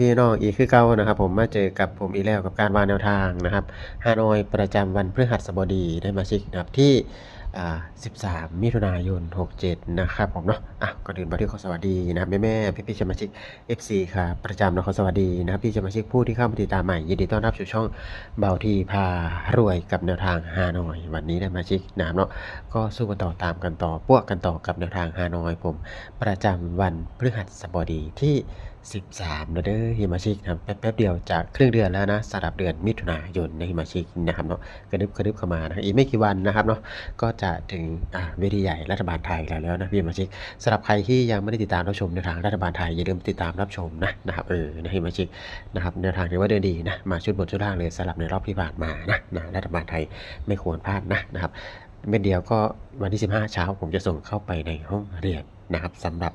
พี่น้องอีกคือเก่านะครับผมมาเจอกับผมอีแล้วกับการวางแนวทางนะครับฮานอยประจำวันพฤหัสบดีได้มาชิกนะครับที่ 13 มิถุนายน 67 นะครับผมเนาะอะก่อนอื่นมาที่ขอสวัสดีนะครับแม่แม่พี่พี่ๆสมาชิก FC ครับประจำนะขอสวัสดีนะครับพี่สมาชิกผู้ที่เข้ามาติดตามใหม่ยินดีต้อนรับสู่ช่องเบาทีพารวยกับแนวทางฮานอย วันนี้ได้มาชิกนะครับเนาะก็สู้กันต่อตามกันต่อพวกกันต่อกับแนวทางฮานอยผม ประจำวันพฤหัสบดีที่ 13นะเด้อฮิมาชิกนะครับแป๊บๆเดียวจากครึ่งเดือนแล้วนะสำหรับเดือนมิถุนายนในฮิมาชิกนะครับเนาะกระดึบกระดึบเข้ามานะอีกไม่กี่วันนะครับเนาะก็จะถึงเวทีใหญ่รัฐบาลไทยแล้วแล้วนะพี่ฮิมาชิกสำหรับใครที่ยังไม่ได้ติดตามรับชมแนทางรัฐบาลไทยอย่าลืมติดตามรับชมนะนะครับเออนะฮิมาชิกนะครับแนวทางถือว่าเดินดีนะมาชุดบนชุดล่างเลยสำหรับในรอบที่ผ่านมานะนะรัฐบาลไทยไม่ควรพลาดนะนะครับเม็ดเดียวก็วันที่ 15 เช้าผมจะส่งเข้าไปในห้องเรียน นะครับสำหรับ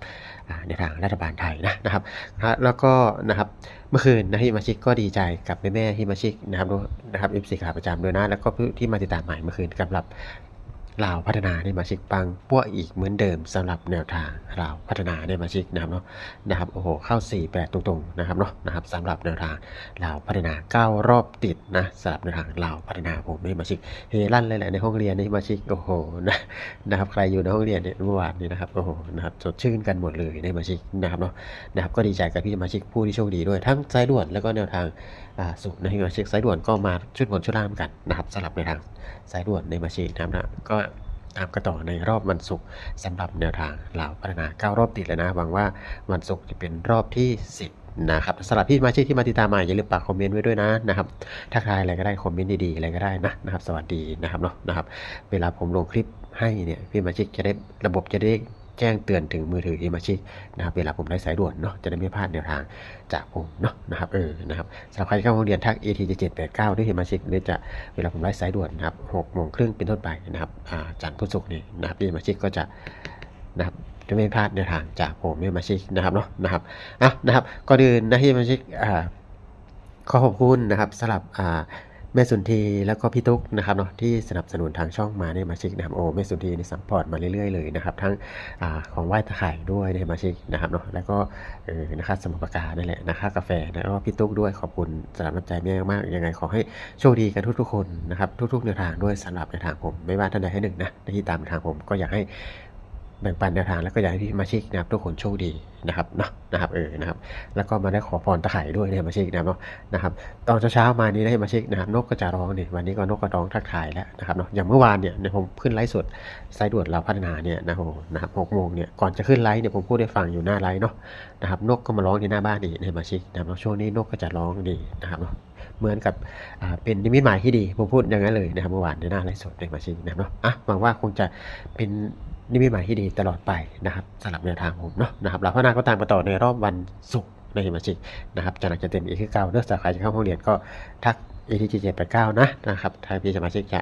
ในทางรัฐบาลไทยนะนะครับแล้วก็นะครับเมื่อคืนนะฮิมาชิกก็ดีใจกับแม่แม่ฮิมาชิกนะครับด้วยนะครับเอฟซีขาประจำด้วยนะแล้วก็ที่มาติดตามใหม่เมื่อคืนสำหรับ ลาวพัฒนาในมาชิกปังปั้วอีกเหมือนเดิมสำหรับแนวทางลาวพัฒนาในมาชิกนะครับเนาะนะครับโอ้โหเข้า 4 8 ตรงๆนะครับเนาะนะครับสำหรับแนวทางลาวพัฒนา 9 รอบติดนะสำหรับแนวทางลาวพัฒนาผมในมาชิกเฮลั่นเลยแหละในห้องเรียนนี่มาชิกโอ้โหนะนะครับใครอยู่ในห้องเรียนเนี่ยเมื่อวานนี้นะครับโอ้โหนะครับสดชื่นกันหมดเลยในมาชิกนะครับเนาะนะครับก็ดีใจกับพี่มาชิกผู้ที่โชคดีด้วยทั้งสายด่วนแล้วก็แนวทางอ่าสุขในมาชิกสายด่วนก็มาชุดบนชุดล่างกันนะครับสลับในทางสายด่วนในมาชิกนะครับนะก็ ตามกันต่อในรอบวันศุกร์สำหรับแนวทางเหล่าพัฒนา 9 รอบติดเลยนะหวังว่าวันศุกร์จะเป็นรอบที่ 10 นะครับสำหรับพี่มาชิกที่มาติดตามมาอย่าลืมฝากคอมเมนต์ไว้ด้วยนะนะครับถ้าใครอะไรก็ได้คอมเมนต์ดีๆอะไรก็ได้นะนะครับ สวัสดีนะครับเนาะนะครับ เวลาผมลงคลิปให้เนี่ยพี่มาชิกจะได้ระบบจะได้ แจ้งเตือนถึงมือถือพี่มาชิกนะครับเวลาผมไลฟ์สายด่วนเนาะจะได้ไม่พลาดแนวทางจากผมเนาะนะครับเออนะครับสำหรับใครที่เข้าห้องเรียนทัก AT 7 8 9ด้วยพี่มาชิกหรือจะเวลาผมไลฟ์สายด่วนนะครับหกโมงครึ่งเป็นต้นไปนะครับอาจันทร์พุธศุกร์นี่นะครับพี่มาชิกก็จะนะครับจะไม่พลาดแนวทางจากผมพี่มาชิกนะครับเนาะนะครับอะนะครับก่อนอื่นนะพี่มาชิกอ่าขอขอบคุณนะครับสำหรับอ่า แม่สุนทีแล้วก็พี่ตุ๊กนะครับเนาะที่สนับสนุนทางช่องมาในมาชิกนะครับโอ้แม่สุนทรีนี่ซัพพอร์ตมาเรื่อยๆเลยนะครับทั้งอของไหว้ตะไคร่ด้วยในมาชิกนะครับเนาะแล้วก็เออนะครับสมุปากานี่แหละนะครับกาแฟแล้วก็พี่ตุ๊กด้วยขอบคุณสำหรับน้ำใจแม่มากๆยังไงขอให้โชคดีกันทุกๆคนนะครับทุกๆแนวทางด้วยสำหรับในวทางผม ไม่ว่าท่านใดให้หนึ่งนะที่ตามทางผมก็อยากให้ แบ่งปันแนวทางแล้วก็อยากให้พี่มาชิกนะครับทุกคนโชคดีนะครับเนาะนะครับเออนะครับ แล้วก็มาได้ขอพรตะไคร่ด้วยเนี่ยมาชิกนะครับเนาะนะครับตอนเช้าๆมานี้ได้มาชิกนะครับนกก็จะร้องนี่วันนี้ก็นกก็ร้องทักทายแล้วนะครับเนาะอย่างเมื่อวานเนี่ยผมขึ้นไลฟ์สดสายด่วนเราพัฒนาเนี่ยนะโหนะครับหกโมงเนี่ยก่อนจะขึ้นไลฟ์เนี่ยผมพูดให้ฟังอยู่หน้าไลฟ์เนาะนะครับนกก็มาร้องที่หน้าบ้านอีกเนี่ยมาชิกนะครับช่วงนี้นกก็จะร้องดีนะครับเนาะ เหมือนกับเป็นนิมิตหมายที่ดีผมพูดอย่างนั้นเลยนะครับเมื่อวานในหน้าไลฟ์สดในมาชิกนะครับเนาะอะหวังว่าคงจะเป็นนิมิตหมายที่ดีตลอดไปนะครับสำหรับแนวทางผมเนาะนะครับเราพัฒนาก็ตามกันต่อในรอบวันศุกร์ในมาชิกนะครับจะหนักจะเต็มอีกคือเก่าเนื่องจากใครจะเข้าห้องเรียนก็ทัก AT 7 8 9นะนะครับถ้าพี่สมาชิกจะ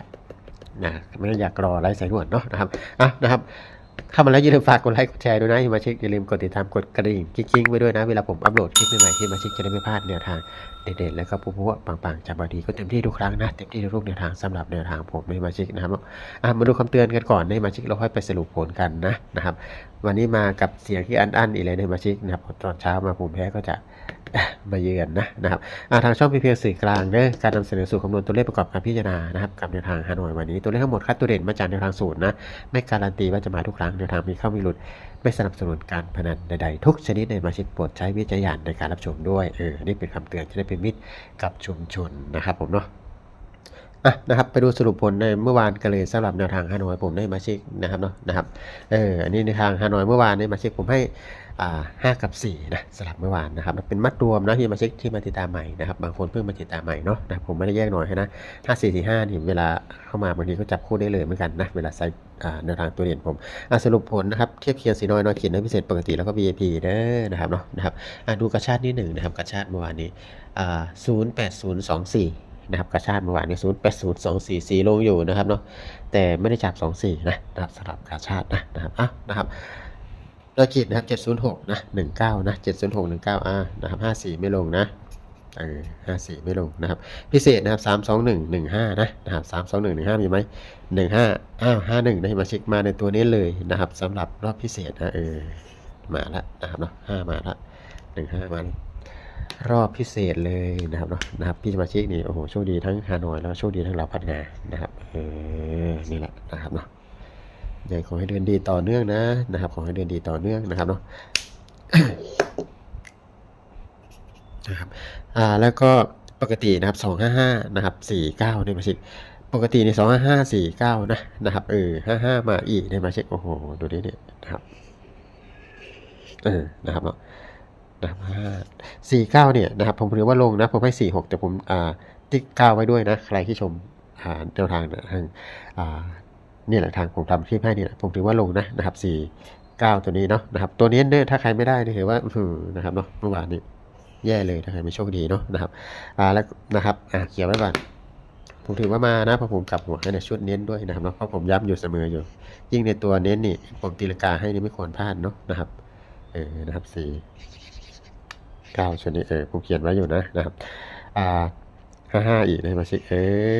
นะไม่อยากรอไลฟ์สายด่วนเนาะนะครับอะนะครับ เข้ามาแล้วอย่าลืมฝากกดไลค์กดแชร์ด้วยนะที่มาชิกอย่าลืมกดติดตามกดกระดิ่งกิ๊งๆไว้ด้วยนะ เวลาผมอัปโหลดคลิปใหม่ๆที่มาชิกจะได้ไม่พลาดแนวทางเด็ดๆแล้วก็ปุ๊บๆปังๆจากบางทีก็เต็มที่ทุกครั้งนะเต็มที่ทุกแนวทางสำหรับแนวทางผมในมาชิกนะครับอะมาดูคำเตือนกันก่อนในมาชิกเราค่อยไปสรุปผลกันนะนะครับ วันนี้มากับเสียงที่อันอันๆอีกเลยในมาชิกนะครับตอนเช้ามาผมแพ้ก็จะ มาเยือนนะนะครับทางช่องพีพีสื่อกลางเด้อการนำเสนอสูตรคำนวณตัวเลขประกอบการพิจารณานะครับกับแนวทางฮานอยวันนี้ตัวเลขทั้งหมดคัดตัวเด่นมาจากแนวทางสูตรนะไม่การันตีว่าจะมาทุกครั้งแนวทางมีเข้ามีหลุด ไม่สนับสนุนการพนันใดๆ ทุกชนิดในมาชิกโปรดใช้วิจารณญาณในการรับชมด้วยเออนี่เป็นคำเตือนจะได้เป็นมิตรกับชุมชนนะครับผมเนาะอะนะครับไปดูสรุปผลในเมื่อวานกันเลยสำหรับแนวทางฮานอยผมได้มาเช็คนะครับเนาะนะครับเอออันนี้ในทางฮานอยเมื่อวานได้มาเช็คผมให้ ห้ากับสี่นะสลับเมื่อวานนะครับเป็นมัดรวมนะที่มาเช็คที่มาติดตามใหม่นะครับบางคนเพิ่งมาติดตามใหม่เนาะนะผมไม่ได้แยกหน่อยให้นะห้าสี่สี่ห้านี่เวลาเข้ามาบางทีก็จับคู่ได้เลยเหมือนกันนะเวลาใส่อ่าแนวทางตัวเด่นผมสรุปผลนะครับเทียบเคียงสีน้อยน้อยขีดน้อยพิเศษปกติแล้วก็ VIP เด้อนะครับเนาะนะครับดูกระชาตินิดหนึ่งนะครับกระชาติเมื่อวานนี้ศูนย์แปดศูนย์สองสี่นะครับกระชาติเมื่อวานนี้ศูนย์แปดศูนย์สองสี่สี่ลงอยู่นะครับเนาะแต่ไม่ได้จับสองสี่นะนะครับสำหรับกระชาตินะนะครับอะนะครับ โดยขีดนะครับเจ็ดศูนย์หกนะหนึ่งเก้านะเจ็ดศูนย์หกหนึ่งเก้าอะนะครับห้าสี่ไม่ลงนะเออห้าสี่ไม่ลงนะครับ พิเศษนะครับสามสองหนึ่งหนึ่งห้านะนะครับสามสองหนึ่งหนึ่งห้ามีไหมหนึ่งห้าอ้าวห้าหนึ่งได้มาเช็คมาในตัวนี้เลยนะครับสำหรับรอบพิเศษนะเออมาละนะครับเนาะห้ามาละหนึ่งห้ามารอบพิเศษเลยนะครับเนาะนะครับพี่สมาชิกนี่โอ้โหโชคดีทั้งฮานอยแล้วโชคดีทั้งเราพัฒนานะครับเออนี่แหละนะครับเนาะ ยังขอให้เดินดีต่อเนื่องนะนะครับขอให้เดินดีต่อเนื่องนะครับเนาะนะครับอ่าแล้วก็ปกตินะครับสองห้าห้านะครับสี่เก้าเนี่ยมาชิกปกติในสองห้าห้าสี่เก้านะนะครับเออห้าห้ามาอีกเนี่ยมาเช็คโอ้โหดูดิเนี่ยนะครับเออนะครับเนาะนะครับห้าสี่เก้าเนี่ยนะครับผมถือว่าลงนะผมให้สี่หกแต่ผมอ่าติ๊กเก้าไว้ด้วยนะ ใครที่ชมอ่าแนวทางทางอ่า นี่แหละทางผมทำคลิปให้เนี่ยผมถือว่าลงนะนะครับสี่เก้าตัวนี้เนาะนะครับตัวนี้เนี่ยถ้าใครไม่ได้นี่ถือว่าอืนะครับเนาะเมื่อวานนี้แย่เลยถ้าใครไม่โชคดีเนาะนะครับอ่าแล้วนะครับอ่าเขียนไว้ก่อนผมถือว่ามานะเพราะผมกลับหัวให้ในชุดเน้นด้วยนะครับเนาะเพราะผมย้ำอยู่เสมออยู่ ยิ่งในตัวเน้นนี่ผมตีลงกาให้นี่ไม่ควรพลาดเนาะนะครับเออนะครับสี่เก้าชุดนี้เออผมเขียนไว้อยู่นะนะครับอ่า ห้าห้าอีกนะมาชิกเอ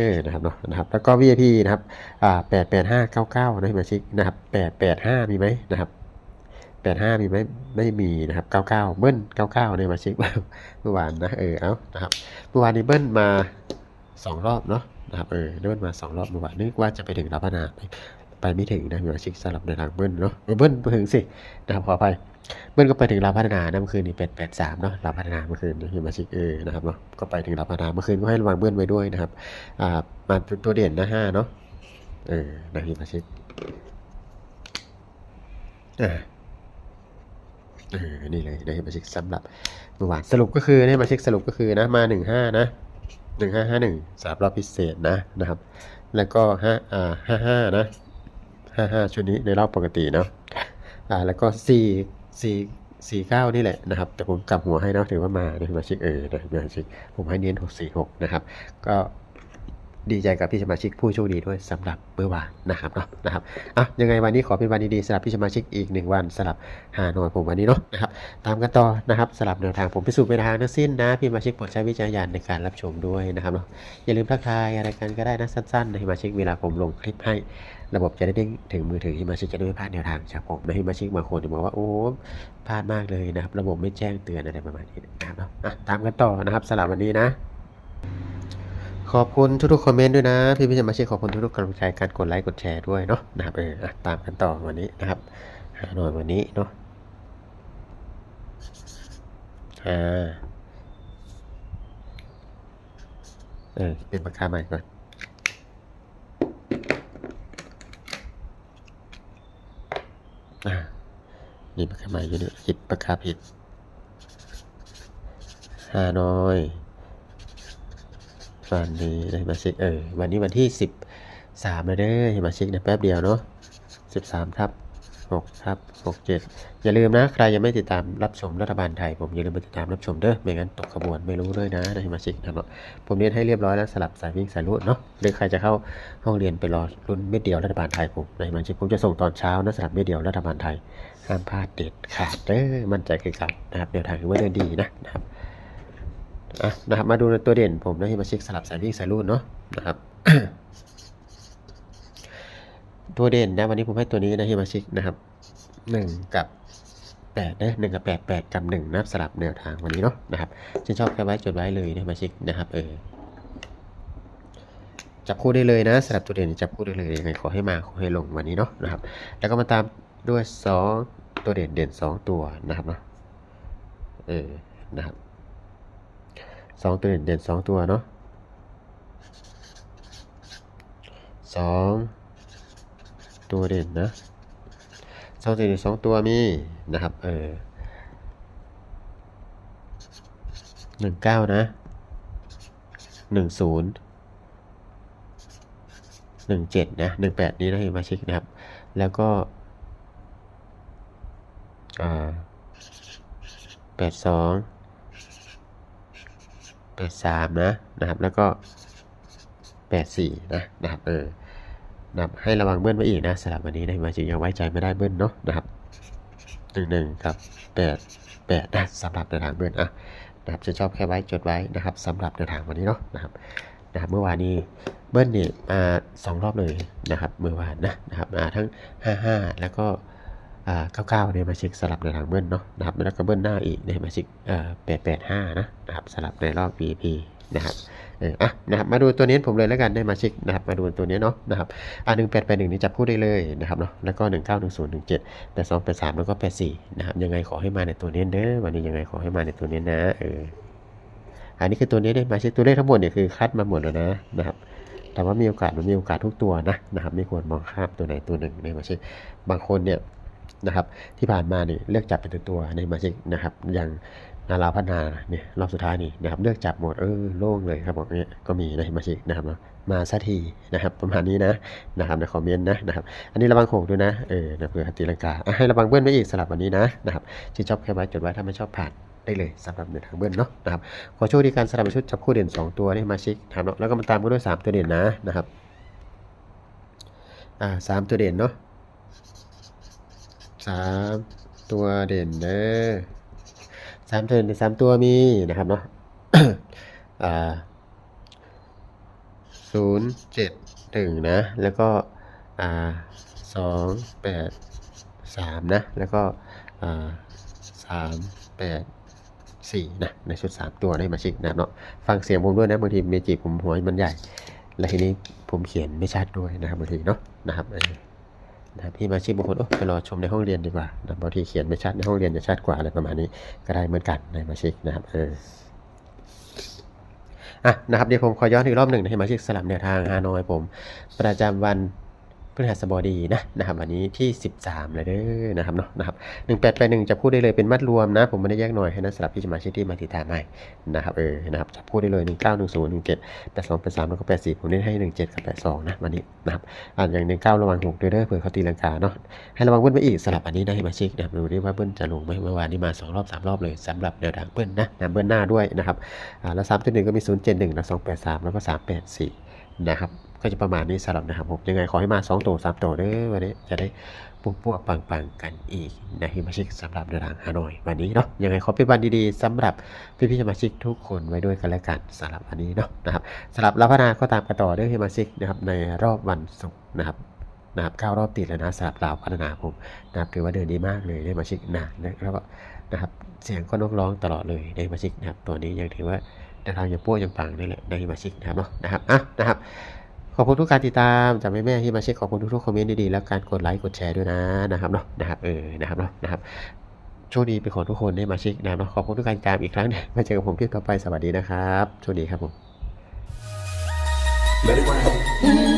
อนะครับเนาะนะครับแล้วก็ VIP นะครับอ่าแปดแปดห้าเก้าเก้านะมาชิกนะครับแปดแปดห้ามีไหมนะครับแปดห้ามีไหมไม่มีนะครับเก้าเก้าเบิ้ลเก้าเก้าเนี่ยมาชิกเมื่อวานนะเออเอานะครับเมื่อวานนี้เบิ้ลมาสองรอบเนาะนะครับเออเบิ้ลมาสองรอบเมื่อวานนึกว่าจะไปถึงรับพนา ไปไม่ถึงนะมีมาช็คสลับในทางเบิ้ลเนาะเบิ้ลไปถึงสินะครับขออภัยเบิ้ลก็ไปถึงรับพัฒนานะเมื่อคืนนี้เป็นแปดสามเนาะรับพัฒนาเมื่อคืนนี้มีมาช็คเออนะครับเนาะก็ไปถึงรับพัฒนาเมื่อคืนก็ให้ระวังเบิ้ลไว้ด้วยนะครับอ่ามาตัวเด่นนะห้าเนาะเออนะมีมาช็คอ่าเออนี่เลยได้มาช็คสำหรับเมื่อวานสรุปก็คือได้มาช็คสรุปก็คือนะมาหนึ่งห้านะหนึ่งห้าห้าหนึ่งสามรอบพิเศษนะนะครับ แล้วก็ห้าอ่าห้าห้านะ ห้าห้าชุดนี้ในรอบปกติเนาะอ่าแล้วก็สี่สี่สี่เก้านี่แหละนะครับ แต่ผมกลับหัวให้เนาะถือว่ามาได้มาช็คเออนะมาช็คผมให้เน้นหกสี่หกนะครับ ก็ดีใจกับพี่สมาชิกผู้โชคดีด้วยสำหรับเมื่อวานนะครับเนาะนะครับอะยังไงวันนี้ขอเป็นวันดีๆสำหรับพี่สมาชิกอีกหนึ่งวันสำหรับหาหน่อยผมวันนี้เนาะนะครับตามกันต่อนะครับสลับแนวทางผมพิสูจน์ไปทางทั้งสิ้นนะพี่สมาช็คโปรดใช้วิจารณญาณในการรับชมด้วยนะครับเนาะอย่าลืมทักทายอะไรกันก็ได้นะสั้นๆในะพี่มาช็คเวลาผมลงคลิปให้ ระบบจะได้เด้งถึงมือถือที่มาช็คจะได้ไม่พลาดแนวทางจากผมนะพี่มาช็คบางคนจะบอกว่าโอ้พลาดมากเลยนะครับ ระบบไม่แจ้งเตือนอะไรประมาณนี้นะครับเนาะอะตามกันต่อนะครับสลับวันนี้นะ ขอบคุณทุกๆคอมเมนต์ด้วยนะ พี่พี่จะมาช็คขอบคุณทุกๆกำลังใจการกดไลค์กดแชร์ด้วยเนาะนะครับเอออะตามกันต่อวันนี้นะครับหาหน่อยวันนี้เนาะอ่าเออเป็นปากกาใหม่ก่อน อ่านี่ปากกาใหม่อยู่เนี่ยคิดปากกาผิดฮานอยวันนี้ได้มาเช็คเออวันนี้วันที่สิบสามเลยเด้อมาเช็คในแป๊บเดียวเนาะสิบสามทับ หกทับหกเจ็ดอย่าลืมนะ ใครยังไม่ติดตามรับชมรัฐบาลไทย ผมอย่าลืมไปติดตามรับชมเด้อไม่งั้นตกขบวนไม่รู้ด้วยนะได้มาเช็คนะครับผมเรียนให้เรียบร้อยแล้วสลับสายวิ่งสายรูดเนาะหรือใครจะเข้าห้องเรียนไปรอรุ่นเม็ดเดียวรัฐบาลไทยผมในมันชิผมจะส่งตอนเช้านะสลับเม็ดเดียวรัฐบาลไทยห้ามพลาดเด็ดขาดเด้อมั่นใจคือกันนะครับแนวทางคือว่าเดินดีนะนะครับอะนะครับมาดูตัวเด่นผมนะที่มาเช็คสลับสายวิ่งสายรูดเนาะนะครับ ตัวเด่นนะวันนี้ผมให้ตัวนี้นะที่มาช็คนะครับหนึ่งกับแปดนะหนึ่งกับแปดแปดกับหนึ่งนะครับสลับแนวทางวันนี้เนาะนะครับฉันชอบแค่ไว้จดไว้เลยนะมาช็คนะครับเออจับคู่ได้เลยนะสำหรับตัวเด่นจับคู่ได้เลยยังไงขอให้มาขอให้ลงวันนี้เนาะนะครับ แล้วก็มาตามด้วยสองตัวเด่นเด่นสองตัวนะครับเนาะเออนะครับสองตัวเด่นเด่นสองตัวเนาะสอง ตัวเด่นนะสองตัวเด่สองตัวมีนะครับ เออหนึ่งเก้านะหนึ่งศูนย์หนึ่งเจ็ดนะหนึ่งแปดนี้นะมาช็คนะครับ แล้วก็อ่าแปดสองแปดสามนะนะครับ แล้วก็แปดสี่นะนะครับ เออ นะครับให้ระวังเบิ้ลไว้อีกนะสำหรับวันนี้นะมาเช็คยังไว้ใจไม่ได้เบิ้ลเนาะนะครับหนึ่งหนึ่งกับแปดแปดนะสำหรับแนวทางเบิ้ลอะนะครับจะชอบแค่ไว้จดไว้นะครับสำหรับแนวทางวันนี้เนาะนะครับนะครับเมื่อวานนี้เบิ้ลเนี่ยมาสองรอบเลยนะครับเมื่อวานนะนะครับมาทั้ง 55 แล้วก็อ่าเก้าเก้าเนี่ยมาเช็คสลับในทางเบิ้ลเนาะนะครับแล้วก็เบิ้ลหน้าอีกเนี่ยมาเช็คเอ่อแปดแปดห้านะนะครับสลับในรอบ VP นะครับเอออะนะครับมาดูตัวนี้ผมเลยแล้วกันได้มาเช็คนะครับมาดูตัวนี้เนาะนะครับอ่าหนึ่งแปดแปดหนึ่งนี่จับคู่ได้เลยนะครับเนาะแล้วก็หนึ่งเก้าหนึ่งศูนย์หนึ่งเจ็ดแปดสองแปดสามแล้วก็แปดสี่นะครับยังไงขอให้มาในตัวนี้เด้อวันนี้ยังไงขอให้มาในตัวนี้นะเอออันนี้คือตัวนี้ได้มาเช็คตัวเลขทั้งหมดเนี่ยคือคัดมาหมดแล้วนะนะครับแต่ว่ามีโอกาสมันมีโอกาสทุกตัวนะนะครับไม่ควรมองข้ามตัวไหนตัวหนึ่งในมาเช็คบางคนเนี่ยนะครับที่ผ่านมาเนี่ยเลือกจับเป็นตัวตัวในมาเช็คนะครับอย่าง นาราพัฒนาเนี่ยรอบสุดท้ายนี่นะครับเลือกจับหมดเออโล่งเลยครับบอกเนี่ยก็มีในมาช็คนะครับมาสักทีนะครับประมาณนี้นะนะครับในคอมเมนต์นะนะครับอันนี้ระวังโขกด้วยนะเออนะเผื่อตีลังกาให้ระวังเบิ้ลไว้อีกสลับวันนี้นะนะครับที่ชอบแค่ไว้จดไว้ถ้าไม่ชอบผ่านได้เลยสำหรับเดินทางเบิ้ลเนาะนะครับขอโชคดีการสลับชุดจับคู่เด่น 2 ตัวนี่มาชิกนะครับเนาะแล้วก็มาตามกันด้วย 3 ตัวเด่นนะนะครับอ่าสามตัวเด่นเนาะสามตัวเด่นเด้อ สามตัวเด่นสามตัวมีนะครับเนาะอ่าศูนย์เจ็ดหนึ่งนะ แล้วก็อ่าสองแปดสามนะ แล้วก็อ่าสามแปดสี่นะในชุด3ตัวได้มาชิกนะเนาะฟังเสียงผมด้วยนะบางทีเมจิผมหัวมันใหญ่ และทีนี้ผมเขียนไม่ชัดด้วยนะครับบางทีเนาะนะครับ นะพี่มาชิกบางคนโอ้ไปรอชมในห้องเรียนดีกว่านะบางทีเขียนไม่ชัดในห้องเรียนจะชัดกว่าอะไรประมาณนี้ก็ได้เหมือนกันในมาชิกนะครับเอออะนะครับเดี๋ยวผมขอย้อนอีกรอบหนึ่งนะให้มาชิกสลับแนวทางฮานอยผม ประจำวัน ฤหัสบดีนะนะครับวันนี้ที่ 13เลยเด้อนะครับเนาะนะครับ1881จะพูดได้เลยเป็นมัดรวมนะ ผมไม่ได้แยกหน่อยให้นะสำหรับพี่สมาชิกที่มาติดตามให้นะครับเออนะครับจะพูดได้เลย1910 17 82 83แล้วก็84ผมเน้นให้17กับ82นะวันนี้นะครับอ่านอย่าง19ระวัง6ด้วยเด้อเผื่อเขาตีลังกาเนาะให้ระวังเบิ้ลไปอีกสลับอันนี้นะให้มาชิกนะครับดูดิว่าเบิ้ลจะลงไหมเมื่อวานนี้มาสองรอบสามรอบเลยสำหรับแนวทางเบิ้ลนะนะเบิ้ลหน้าด้วยนะครับอ่าแล้ว3ตัวหนึ่งก็มี071แล้ว283แล้วก็384นะครับ ก็จะประมาณนี้สำหรับนะครับผมยังไงขอให้มา2ตัว3ตัวเด้อวันนี้จะได้ปุ๊บปุ๊บปังปังๆกันอีกนะฮิมาชิกสำหรับเดินทางฮานอยวันนี้เนาะยังไงขอเป็นวันดีๆสำหรับพี่พี่สมาชิกทุกคนไว้ด้วยกันและกันสำหรับวันนี้เนาะนะครับสำหรับรับพนาก็ตามกันต่อเด้อฮิมาชิกนะครับในรอบวันศุกร์นะครับนะครับเก้ารอบติดแล้วนะสำหรับลาพัฒนาผมนะครับถือว่าเดินดีมากเลยได้มาชิกนะแล้วก็นะครับเสียงก็นกร้องตลอดเลยได้มาชิกนะครับตัวนี้ยังถือว่าแนทางยังปั้วยังปังนี่แหละในฮิมาชิกนะครับเนาะนะครับอะนะครับ ขอบคุณทุกการติดตามจากแม่แม่ที่มาเช็กขอบคุณทุกๆคอมเมนต์ดีๆแล้วการกดไลค์กดแชร์ด้วยนะนะครับเนาะนะครับเออนะครับเนาะนะครับโชคดีเป็นของทุกคนได้มาเช็กนะครับเนาะขอบคุณทุกการติดตามอีกครั้งหนึ่งมาเจอกับผมคลิปต่อไปสวัสดีนะครับโชคดีครับผม Let it rain.